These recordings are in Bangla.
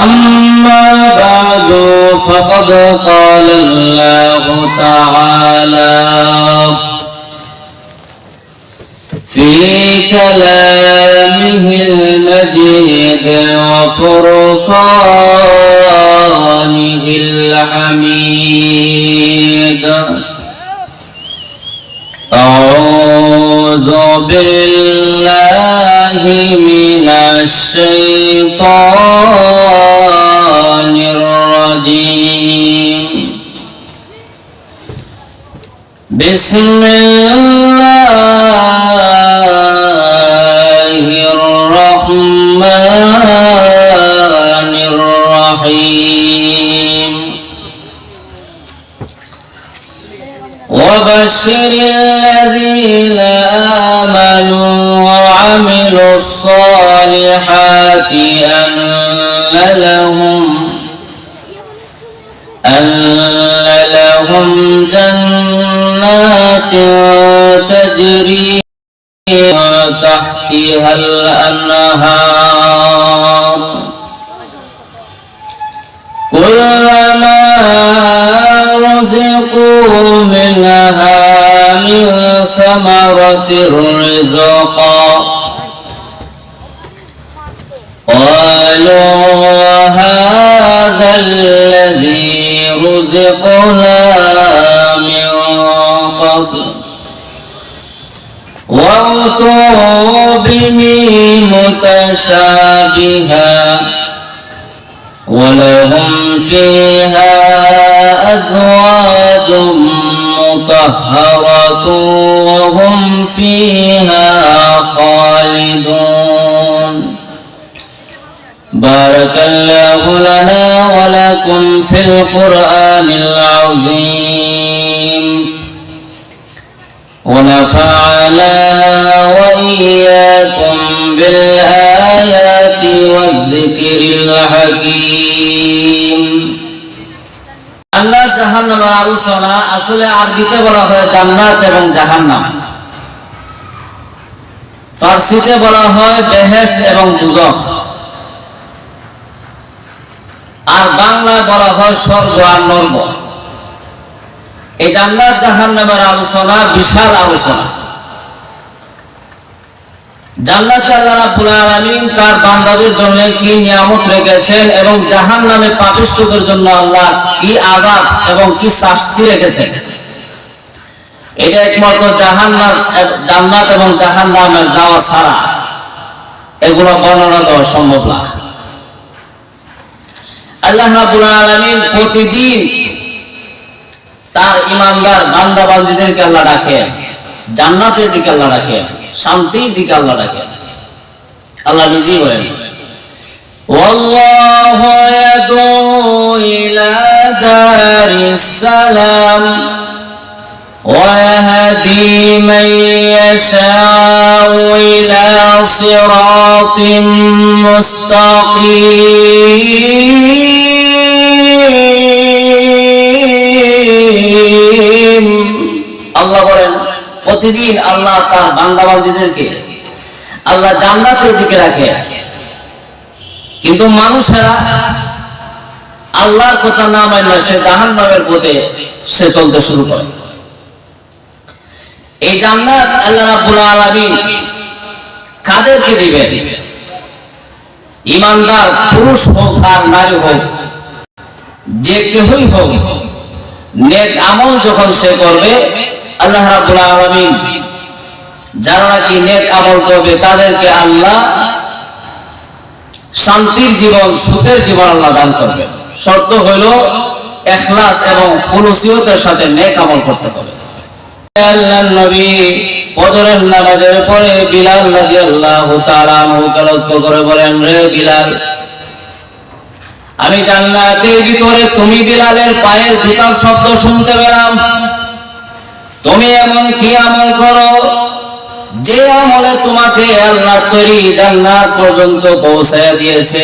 أما بعد فقد قال الله تعالى في كلامه المجيد وفرقانه الحميد. أعوذ بالله من الشيطان الرجيم. بسم الله الرحمن الرحيم. وبشر الذين الصالحات أن لهم أن لهم جنات تجري تحتها الأنهار كلما رزقوا منها من ثمرة رزقا قالوا هذا الذي رزقنا من قبل. وأتوا به متشابها. ولهم فيها أزواج مطهرة وهم فيها خالدون. بارك الله لنا ولكم في القرآن العظيم ونفعنا وإياكم بالآيات والذكر الحكيم জান্নাত জাহান্নামের আলোচনা আসলে আরবিতে বলা হয় জান্নাত এবং জাহান্নাম ফার্সিতে বলা হয় বেহেশত এবং দুজখ বলা হয় স্বর্গ আর নর্গ এই জান্নাত জাহান্নামের আলোচনা, বিশাল আলোচনা। জান্নাতে আল্লাহ রাব্বুল তার বান্দাদের জন্য কি নিয়ামত রেখেছেন এবং জাহান্নামে জন্য আল্লাহ কি এবং কি শাস্তি রেখেছেন? এটা একমাত্র জাহান্নাত জান্নাত এবং জাহান্নামে যাওয়া ছাড়া এগুলো বর্ণনা দেওয়া সম্ভব না। আল্লাহ রাব্বুল আলামিন প্রতিদিন তার ইমানদার বান্দা বান্দিদেরকে আল্লাহ ডাকেন জান্নাতের দিকে আল্লাহ ডাকেন শান্তির দিকে আল্লাহ ডাকেন আল্লাহ নিজেই বলেন والله يدعو إلى دار السلام ويهدي من يشاء إلى صراط مستقيم আল্লাহ বলেন, প্রতিদিন আল্লাহ তার বান্দা বান্দীদেরকে আল্লাহ জান্নাতের দিকে রাখে। কিন্তু মানুষেরা আল্লাহর কথা না মানলে সে জাহান নামের পথে সে চলতে শুরু করে। এই জান্নাত আল্লাহ রাব্বুল আলামিন কাদেরকে দিবেন? ইমানদার, পুরুষ হোক আর নারী হোক যে কেহই হোক, নেক আমল যখন সে করবে, আল্লাহ রাব্বুল আলামিন যারা নাকি নেক আমল করবে, তাদেরকে আল্লাহ শান্তির জীবন, সুখের জীবন আল্লাহ দান করবে। শর্ত হইল এখলাস এবং ফুলুসিয়তের সাথে নেক আমল করতে হবে। আল্লাহর নবী ফজরের নামাজের পরে বিলাল রাদিয়াল্লাহু তাআলা আনহুকে লক্ষ্য করে বলেন, রে বিলাল আমি জান্নাতের ভিতরে তুমি বিলালের পায়ের জুতার শব্দ শুনতে পেলাম। তুমি এমন কি আমল করো? যে আমলে তোমাকে আল্লাহ তৈরি জান্নাত পর্যন্ত পৌঁছায় দিয়েছে।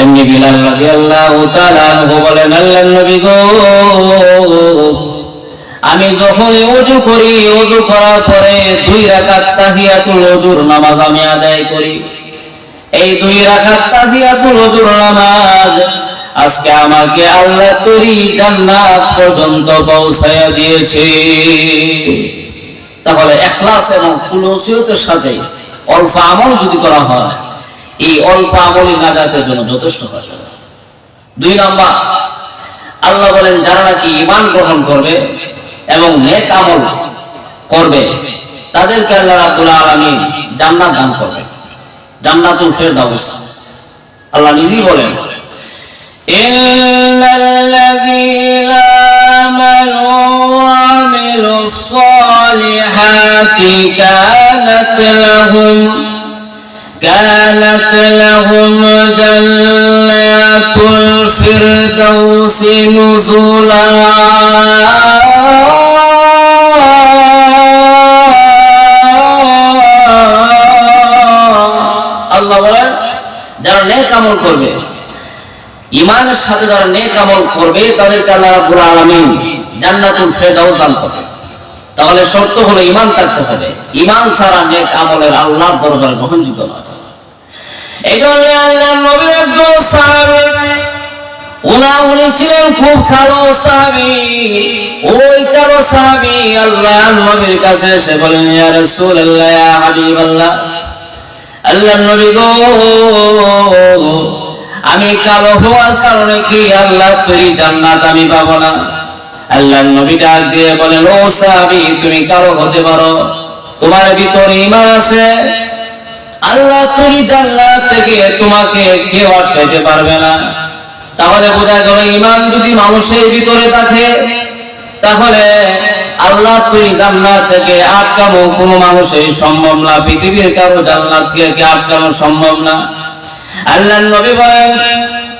এমনি বিলাল রাদিয়াল্লাহু তাআলা বলেন আল্লাহর নবী গো, আমি যখন ওযু করি ওযু করার পরে দুই রাকাত তাহিয়াতুল ওযুর নামাজ আমি আদায় করি। এই দুই রাকাত তাহিয়াতুল ওযুর নামাজ আজকে আমাকে আল্লাহ তরি জান্নাত পর্যন্ত পৌঁছায়া দিয়েছে। তাহলে এখলাস এবং খুলুসিয়তের সাথে অল্প আমল যদি করা হয়, এই অল্প আমলই নাজাতের জন্য যথেষ্ট হয় দুই নাম্বার, আল্লাহ বলেন, যারা নাকি ইমান গ্রহণ করবে এবং নেক আমল করবে, তাদেরকে আল্লাহ রাব্বুল আলামিন জান্নাত দান করবে জান্নাতুল ফেরদাউস আল্লাহ নিজেই বলেন إن الذين آمنوا وعملوا الصالحات كانت لهم كانت لهم جنات الفردوس نزلا আমল করবে। ইমানের সাথে যারা নেক আমল করবে, তাদেরকে আল্লাহ রাব্বুল আলামিন জান্নাতুল ফেরদাউস দান করবে। তাহলে শর্ত হলো ইমান থাকতে হবে। ইমান ছাড়া নেক আমলের আল্লাহর দরবারে গ্রহণযোগ্য নয়। এই জন্য আল্লাহ নবীর ওনা উনি ছিলেন খুব কালো সাহাবী। ওই কালো সাহাবী আল্লাহ নবীর কাছে এসে বলেন ইয়া রাসূলুল্লাহ, ইয়া হাবিবাল্লাহ আল্লাহ নবী গো। আমি কালো হওয়ার কারণে কি আল্লাহ তৈরি জান্নাত আমি পাবো না? আল্লাহ নবী ডাক দিয়ে বলেন, ও সাহাবী, তুমি কালো হতে পারো। তোমার ভিতরে ইমান আছে। আল্লাহ তৈরি জান্নাত থেকে তোমাকে কেউ আটকাইতে পারবে না। তাহলে বোঝা গেল ইমান যদি মানুষের ভিতরে থাকে তাহলে আল্লাহ তুই জান্নাত থেকে আটকানো কোনো মানুষের সম্ভব না। পৃথিবীর কারও জান্নাত থেকে আটকানো সম্ভব না? আল্লাহ নবী বলেন,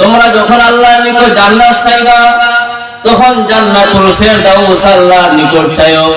তোমরা যখন আল্লাহর নিকট জান্নাত চাইবা, তখন জান্নাতুল ফেরদাউস আল্লাহর নিকট চাইও।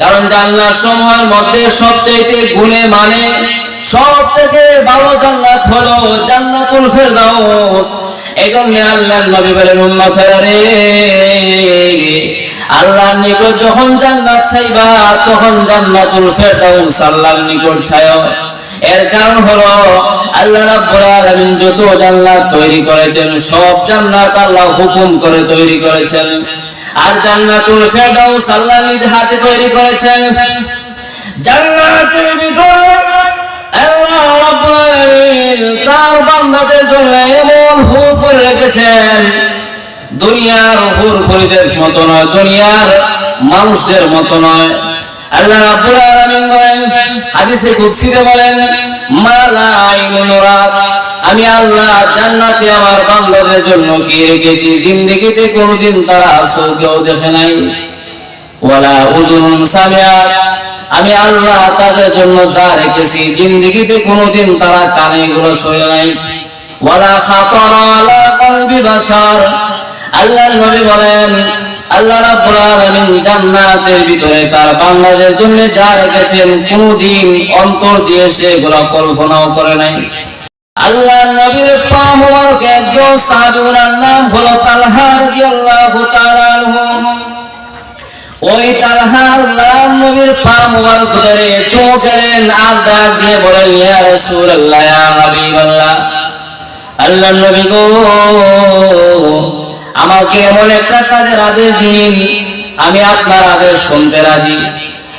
কারণ জান্নাত সমূহের মধ্যে সবচাইতে গুণে মানে সব থেকে ভালো জান্নাত হলো জান্নাতুল ফেরদাউস। এই জন্য আল্লাহর নবী বলেন, উম্মতেরা রে আল্লাহর নিকট যখন জান্নাত চাইবা, তখন জান্নাতুল ফেরদাউস আল্লাহর নিকট চাইও এর কারণ হলো, আল্লাহ রাব্বুল আলামিন যত জান্নাত তৈরি করেছেন, সব জান্নাত আল্লাহ হুকুম করে তৈরি করেছেন। আর জান্নাতুল ফেরদাউস আল্লাহ নিজ হাতে তৈরি করেছেন। জান্নাতের ভিতরে আল্লাহ রাব্বুল আলামিন তার বান্দাদের জন্য এমন হুকুম রেখেছেন। দুনিয়ার হুর পরিদের মতো নয়, দুনিয়ার মানুষদের মতো নয়। আল্লাহ রাব্বুল আলামিন বলেন, হাদিসে কুদসিতে বলেন মালা আইনুন রাত আমি আল্লাহ জান্নাতে আমার বান্দাদের জন্য কি রেখেছি? তারা চোখেও দেখে নাই। ওয়ালা আমি আল্লাহ তাদের জন্য যা রেখেছি, জিন্দেগিতে কোনোদিন তারা কানে এগুলো শোনে নাই। ওয়ালা খাতারা আলা কলবি বাশার আল্লাহ নবী বলেন, আল্লাহ রাব্বুল আলামিন জান্নাতের ভিতরে তার বান্দাদের জন্য যা রেখেছেন কোনদিন অন্তর দিয়ে সেগুলো কল্পনাও করে নাই। আল্লাহ নবীর পা মোবারক একজন সাহাবী ওনার নাম হলো তালহা রাদিয়াল্লাহু তাআলা ওই তালহা আল্লাহ নবীর পা মোবারক ধরে চুমু খেলেন আর ডাক দিয়ে বলেন, ইয়া রাসূলুল্লাহ, ইয়া হাবিবাল্লাহ। আল্লাহ নবী গো আমাকে এমন একটা কাজের আদেশ দিন, আমি আপনার আদেশ শুনতে রাজি।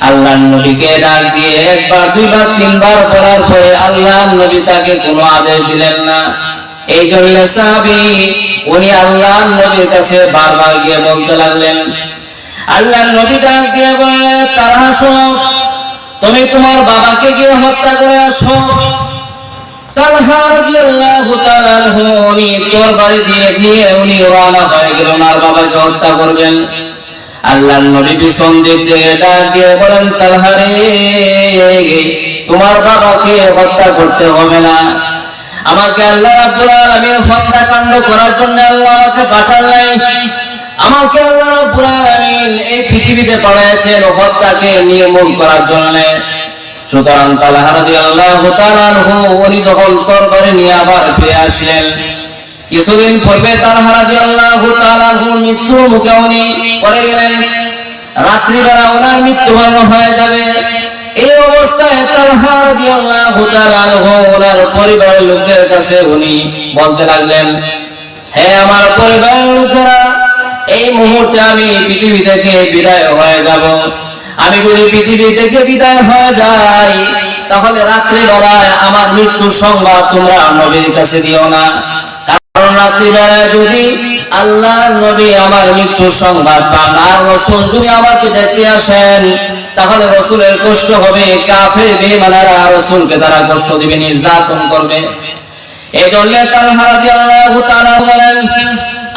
আল্লাহ নবীকে ডাক দিয়ে একবার, দুইবার, তিনবার বলার পরে আল্লাহ নবী তাকে কোনো আদেশ দিলেন না। এই জন্য সাহাবি, উনি আল্লাহ নবীর কাছে বারবার গিয়ে বলতে লাগলেন আল্লাহ নবী ডাক দিয়ে বললেন, তারা শোনো তুমি তোমার বাবাকে গিয়ে হত্যা করে আসো। উনি দিয়ে উনি হয়ে বাবাকে হত্যা করবেন। তোমার বাবাকে হত্যা করতে হবে না। আমাকে আল্লাহ রাব্বুল আলামিন হত্যাকাণ্ড করার জন্য আল্লাহ আমাকে পাঠান নাই। আমাকে আল্লাহ রাব্বুল আলামিন এই পৃথিবীতে পাঠিয়েছেন হত্যাকে নির্মূল করার জন্য। সুতরাং তালহা রাদিয়াল্লাহু তাআলা উনি যখন তরবারি নিয়ে আবার ফিরে আসলেন। কিছুদিন পূর্বে তালহা রাদিয়াল্লাহু তাআলা মৃত্যুর মুখে উনি পড়ে গেলেন। রাত্রিবেলা ওনার মৃত্যুবরণ হয়ে যাবে। এই অবস্থায় তালহা রাদিয়াল্লাহু তাআলা ওনার পরিবারের লোকদের কাছে উনি বলতে লাগলেন, হে আমার পরিবারের লোকেরা, এই মুহূর্তে আমি পৃথিবী থেকে বিদায় হয়ে যাব। আমি যদি পৃথিবী থেকে বিদায় হয়ে যাই, তাহলে রাত্রি বেলায় আমার মৃত্যুর সংবাদ তোমরা নবীর কাছে দিও না। কারণ রাত্রি বেলায় যদি আল্লাহ নবী আমার মৃত্যুর সংবাদ পান, আর রসুল যদি আমাকে দেখতে আসেন, তাহলে রসুলের কষ্ট হবে, কাফের বেমানারা রসুলকে তারা কষ্ট দিবে, নির্যাতন করবে। এই জন্য তালহা রাদিয়াল্লাহু তাআলা বলেন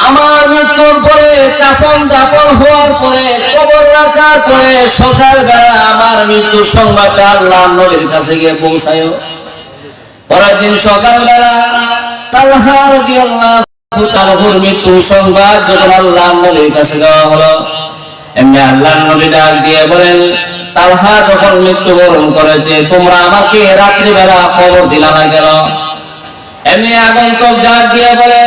আমার মৃত্যুর পরে, কাফন দাপন হওয়ার পরে, কবর রাখার পরে, সকালবেলা আমার মৃত্যুর সংবাদটা আল্লাহ নবীর কাছে গিয়ে পৌঁছায়। পরের দিন সকালবেলা তালহা রাদিয়াল্লাহু তাআলার মৃত্যু সংবাদ যখন আল্লাহ নবীর কাছে দেওয়া হলো, এমনি আল্লাহ নবী ডাক দিয়ে বলেন, তালহা যখন মৃত্যুবরণ করেছে, তোমরা আমাকে রাত্রিবেলা খবর দিলা না গেল এমনি আগন্তক ডাক দিয়ে বলে